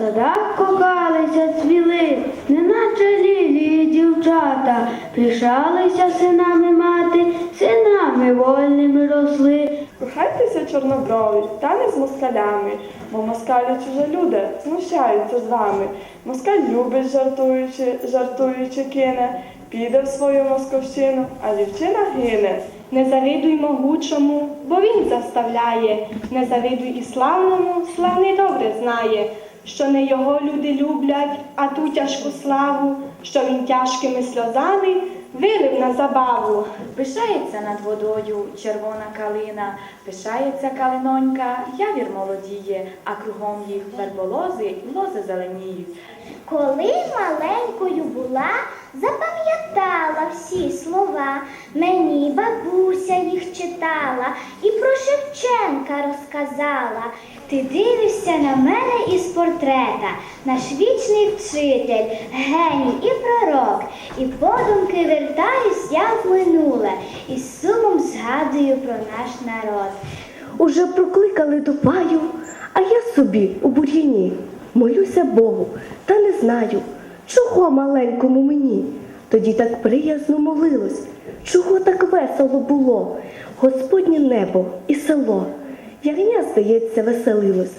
садах кохалися цвіли, неначе лілії дівчата, пишалися синами мати, синами вольними росли. Кохайтеся чорноброві, та не з москалями, бо москалі чужолюди знущаються з вами. Москаль любить, жартуючи, жартуючи кине, піде в свою московщину, а дівчина гине. Не завидуй могучому, бо він заставляє. Не завидуй і славному, славний добре знає, що не його люди люблять, а ту тяжку славу, що він тяжкими сльозами вилив на забаву. Пишається над водою червона калина, пишається калинонька, явір молодіє, а кругом їх верболози, лози зеленіють. Коли маленькою була, запам'ятала всі слова. Мені бабуся їх читала і про Шевченка розказала. Ти дивишся на мене із портрета, наш вічний вчитель, геній і пророк. І подумки вертаюсь я в минуле, і з сумом згадую про наш народ. Уже прокликали до паю, а я собі у бур'яні молюся Богу, та не знаю, чого маленькому мені. Тоді так приязно молилось, чого так весело було, Господнє небо і село. Ягня, здається, веселилось.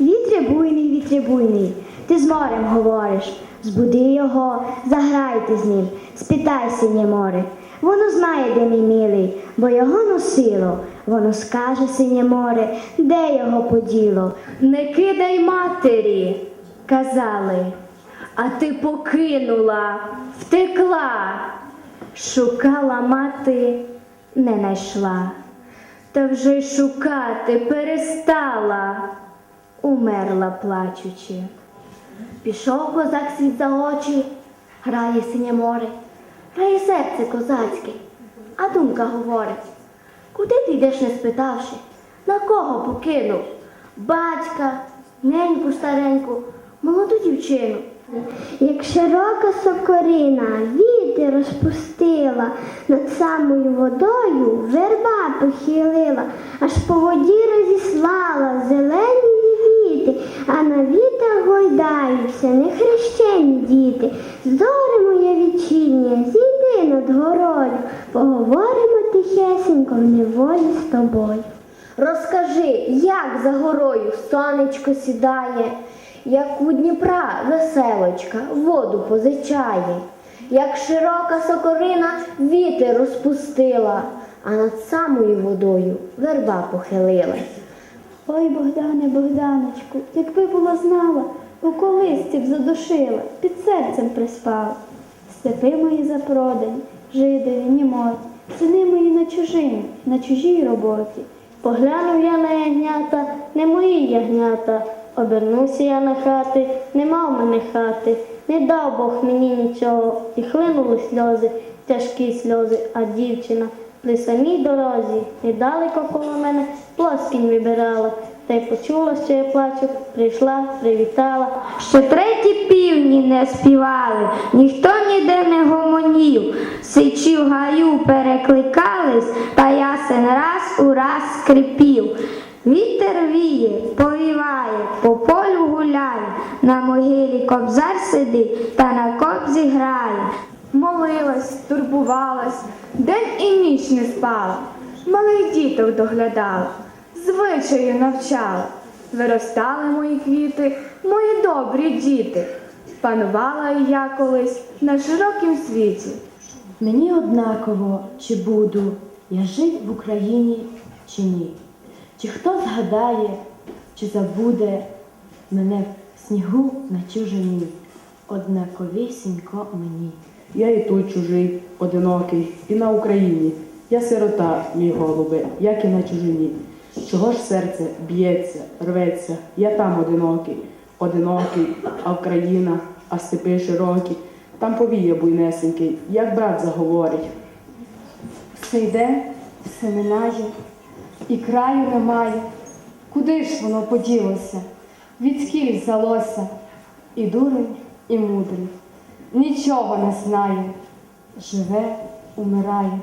Вітре буйний, вітре буйний, ти з морем говориш, збуди його, заграйте з ним, спитай синє море. Воно знає, де мій милий, бо його носило. Воно скаже синє море, де його поділо. Не кидай матері, казали, а ти покинула, втекла. Шукала мати, не найшла, та вже й шукати перестала, умерла плачучи. Пішов козак світ за очі, грає синє море, грає серце козацьке, а думка говорить. Куди ти йдеш, не спитавши? На кого покинув? Батька, неньку стареньку, молоду дівчину. Як широка сокорина віти розпустила, над самою водою верба похилила, аж по воді розіслала зелені віти, а на вітах гойдаються нехрещені діти. Зоре моє вічіння, зійди над горою, поговоримо тихесенько в неволі з тобою. Розкажи, як за горою сонечко сідає, як у Дніпра веселочка воду позичає, як широка сокорина вітер розпустила, а над самою водою верба похилилась. Ой, Богдане, Богданочку, якби була знала, у колисці б задушила, під серцем приспала. Степи мої запродані, жидові, німоті, сини мої на чужині, на чужій роботі. Поглянув я на ягнята, не мої ягнята. Обернувся я на хати, нема в мене хати, не дав Бог мені нічого, і хлинули сльози, тяжкі сльози, а дівчина при самій дорозі, недалеко коло мене плоскінь вибирала, та й почула, що я плачу, прийшла, привітала. Ще треті півні не співали, ніхто ніде не гомонів, сичі в гаю перекликались, та ясен раз у раз скрипів. Вітер віє, повіває, по полю гуляє, на могилі кобзар сидить та на кобзі грає. Молилась, турбувалась, день і ніч не спала, малих діток доглядала, звичаю навчала. Виростали мої квіти, мої добрі діти. Панувала я колись на широкім світі. Мені однаково, чи буду я жить в Україні чи ні. Чи хто згадає, чи забуде мене в снігу на чужині, однаковісінько мені. Я і тут чужий, одинокий, і на Україні. Я сирота, мій голубе, як і на чужині. Чого ж серце б'ється, рветься, я там одинокий, одинокий, а Україна, а степи широкі, там повіє буйнесенький, як брат заговорить. Все йде, все минає, і краю немає. Куди ж воно поділося? Відскіль взялося, і дурень, і мудрий. Нічого не знає, живе, умирає.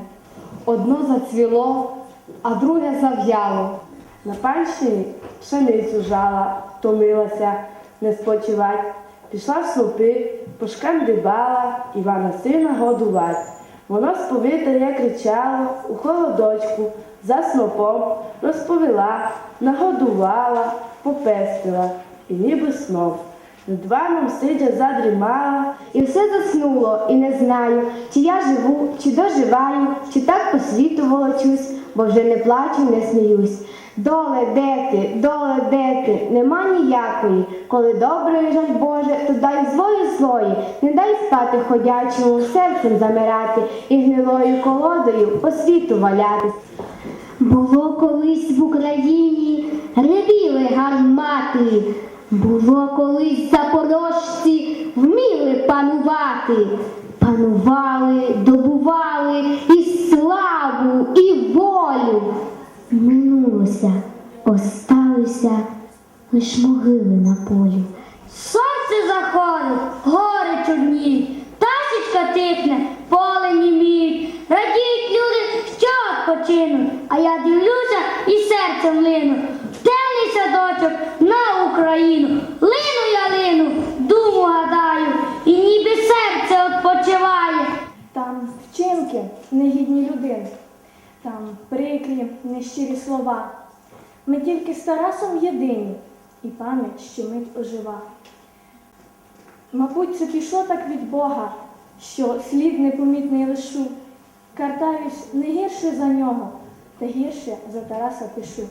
Одно зацвіло, а друге зав'яло. На панщині пшеницю жала, томилася, не спочивать. Пішла в снопи, пошкандибала, Івана сина годувать. Воно сповитає кричало у холодочку, за снопом розповіла, нагодувала, попестила, і ніби снов. Над ваном сидя задрімала, І все заснуло, і не знаю, чи я живу, чи доживаю, чи так по світу волочусь, бо вже не плачу, не сміюсь. Доле, де ти, доле, де ти, нема ніякої. Коли добрий жаль Боже, то дай злої злої, не дай спати ходячому, серцем замирати і гнилою колодою по світу валятись. Було колись в Україні ревіли гармати, було колись запорожці вміли панувати, панували, добували і славу, і волю. Минулося, осталися лиш могили на полі. Сонце заходить, гори чорніють, тасічка тихне, поле німіють, радіють люди, що відпочинуть, а я дивлюся і серцем лину. Темний садочок на Україну, лину я лину, думу гадаю, і ніби серце відпочиває. Там вчинки негідні людини, там прикрі, нещирі слова. Ми тільки з Тарасом єдині, і пам'ять щомить ожива. Мабуть, це пішло так від Бога, що слід непомітний лишу. Картаюсь не гірше за нього, та гірше за Тараса пишу.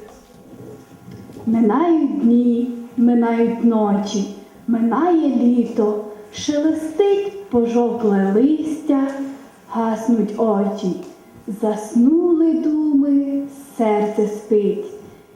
Минають дні, минають ночі, минає літо, шелестить пожовкле листя, гаснуть очі, заснули думи, серце спить,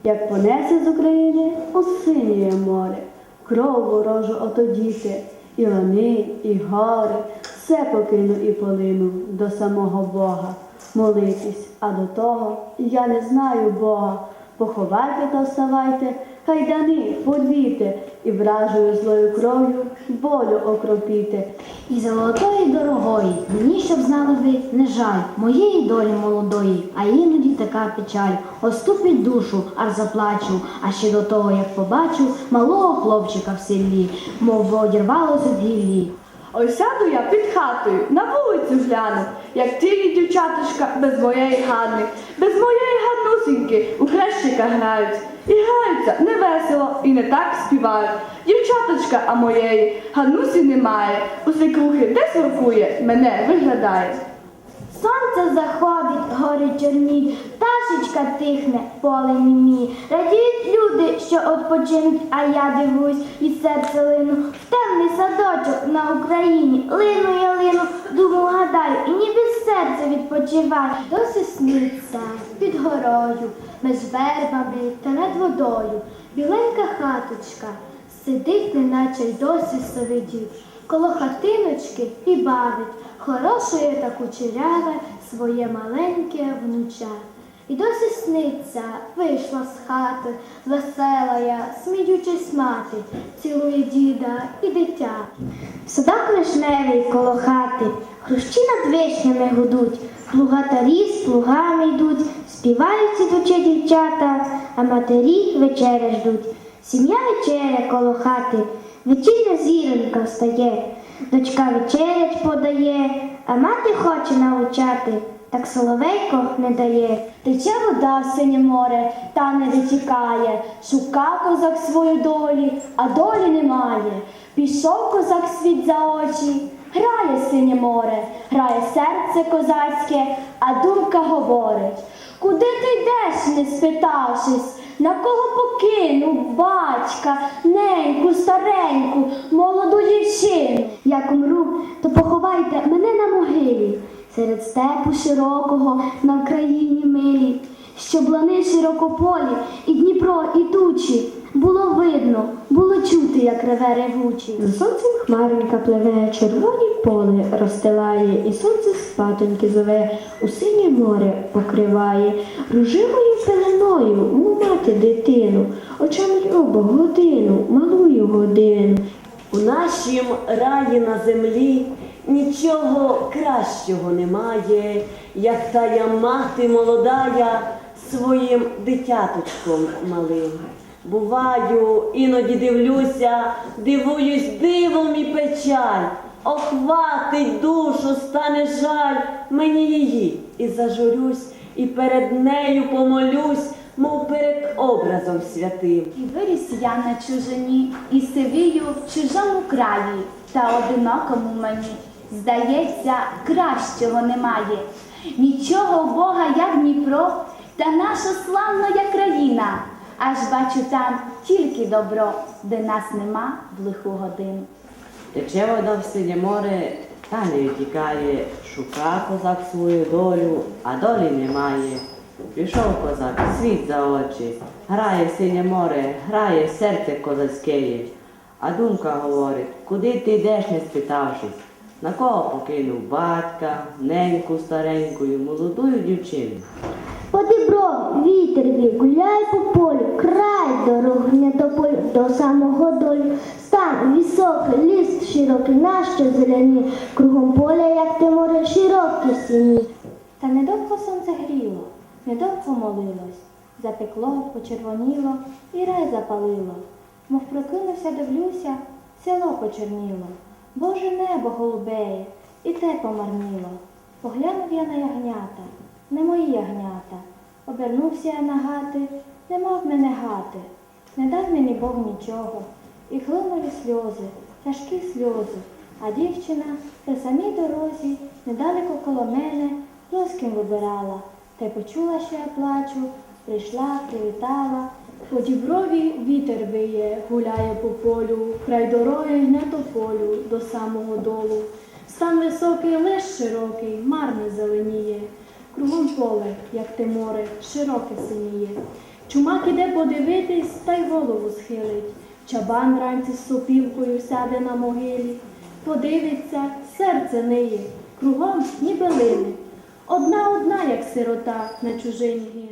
як понесе з України у синє море, кров ворожу отодіти, і лани, і гори, все покину і полину до самого Бога, молитись, а до того я не знаю Бога. Поховайте та вставайте, кайдани порвіте, і вражою злою кров'ю волю окропіте. І золотої дорогої, мені щоб знали ви, не жаль моєї долі молодої, а іноді така печаль. Оступить душу, аж заплачу, а ще до того, як побачу малого хлопчика в селі, мов одірвалося в гіллі. Ось сяду я під хатою, на вулицю гляну, як тілі дівчаточка без моєї гадни, без моєї гаднусіньки у хрещика грають. І граються невесело і не так співають. Дівчаточка, а моєї гаднусі немає. У свекрухи десь воркує, мене виглядає. Сонце заходить, гори чорні, пташечка тихне, поле німі. Радіють люди, що відпочинуть, а я дивусь і серце лину. В темний садочок на Україні. Лину я лину, думу гадаю, і ніби серце відпочиває. Досі сниться під горою, між вербами та над водою. Біленька хаточка сидить, неначе й досі совидів. Коло хатиночки і бавить, хорошує та кучеряве своє маленьке внуча. І досі сниться, вийшла з хати, весела я, сміючись мати, цілує діда і дитя. Садок вишневий коло хати, хрущі над вишнями гудуть, плугатарі з плугами йдуть, співають ідучі дівчата, а матері вечеря ждуть. Сім'я вечеря коло хати, вечірня зіронька встає, дочка вечерять подає, а мати хоче навчати, так соловейко не дає. Тече вода в синє море, та не дотікає, шука козак свою долі, а долі немає. Пішов козак світ за очі, грає синє море, грає серце козацьке, а думка говорить. Куди ти йдеш, не спитавшись? На кого покинув батька, неньку, стареньку, молоду дівчину? Як умру, то поховайте мене на могилі, серед степу широкого на Вкраїні милі, щоб лани широкополі, і Дніпро, і тучі. Було видно, було чути, як реве ревучий. За сонцем хмаринка пливе, червоні поле розстилає, і сонце спатоньки зове, у синє море покриває, руживою пеленою, мов мати дитину, очам любо годину, малую годину. У нашім раї на землі нічого кращого немає, як тая мати молодая своїм дитяточком малим. Буваю, іноді дивлюся, дивуюсь дивом і печаль. Охватить душу, стане жаль мені її, і зажурюсь, і перед нею помолюсь, мов перед образом святим. І виріс я на чужині, і сивію в чужому краї, та одинокому мені. Здається, кращого немає. Нічого Бога, як Дніпро, та наша славна країна. Аж бачу там тільки добро, де нас нема в лиху годину. Тече вода в синє море, та не втікає, шука козак свою долю, а долі немає. Пішов козак, світ за очі, грає синє море, грає серце козацьке. А думка говорить, куди ти йдеш, не спитавшись, на кого покинув батька, неньку старенькою, молодую дівчину. По діброві вітер вів, гуляє по полю, край дорог не до полю, до самого долю. Стан високий, ліс широкий, нащо зелені, кругом поля, як те море, широке сині. Та недовго сонце гріло, недовго молилось, запекло, почервоніло і рай запалило. Мов прокинувся, дивлюся, село почерніло. Боже небо голубеє, і те помарніло. Поглянув я на ягнята, не мої ягнята. Обернувся я на гати, нема в мене гати. Не дав мені Бог нічого. І хлинули сльози, тяжкі сльози. А дівчина при самій дорозі, недалеко коло мене, лоским вибирала. Та почула, що я плачу, прийшла, привітала. По діброві вітер виє, гуляє по полю, край дороги не до полю, до самого долу. Стан високий, лиш широкий, марне зеленіє. Кругом поле, як те море, широке синіє. Чумак іде подивитись, та й голову схилить. Чабан вранці з сопілкою сяде на могилі. Подивиться, серце ниє, кругом ніби лине. Одна одна, як сирота, на чужині.